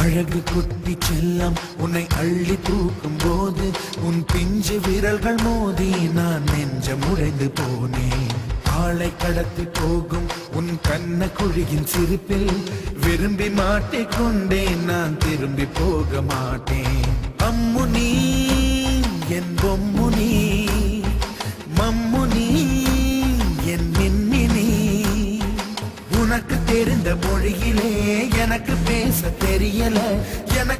அழகு குட்டி செல்லம் உன்னை அள்ளி தூக்கும் போது உன் பிஞ்சு விரல்கள் மோதி நான் நெஞ்சம் உடைந்து போனேன். நாளை கடத்தி போகும் உன் கண்ண குழியின் சிரிப்பில் விரும்பி மாட்டிக்கொண்டேன். நான் திரும்பி போக மாட்டேன். அம்முனி என் பொம்முனி மம்முனி என் மின்னினி உனக்கு தெரிந்த மொழியிலே எனக்கு பேச தெரியல எனக்கு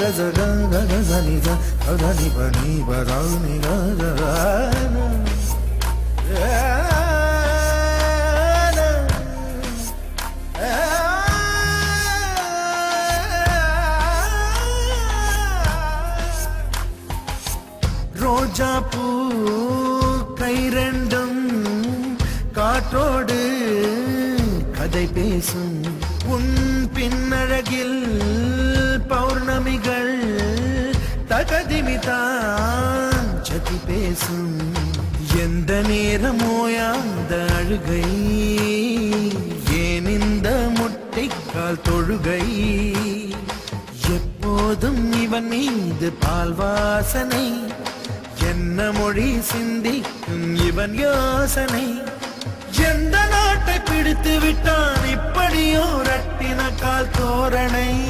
அமக ஜக ரோஜா பூ கை ரெண்டும் காற்றோடு கதை பேசும் உன் பின்னழகில் பௌர்ணமிகள் தகதிமிதான் சதி பேசும். எந்த நேரமோ அந்த அழுகை ஏன் இந்த முட்டைக்கால் தொழுகை? எப்போதும் இவன் மீது பால் வாசனை என்ன மொழி சிந்திக்கும் இவன் யோசனை? எந்த நாட்டை பிடித்து விட்டான் இப்படியோ ரட்டின கால் தோரணை?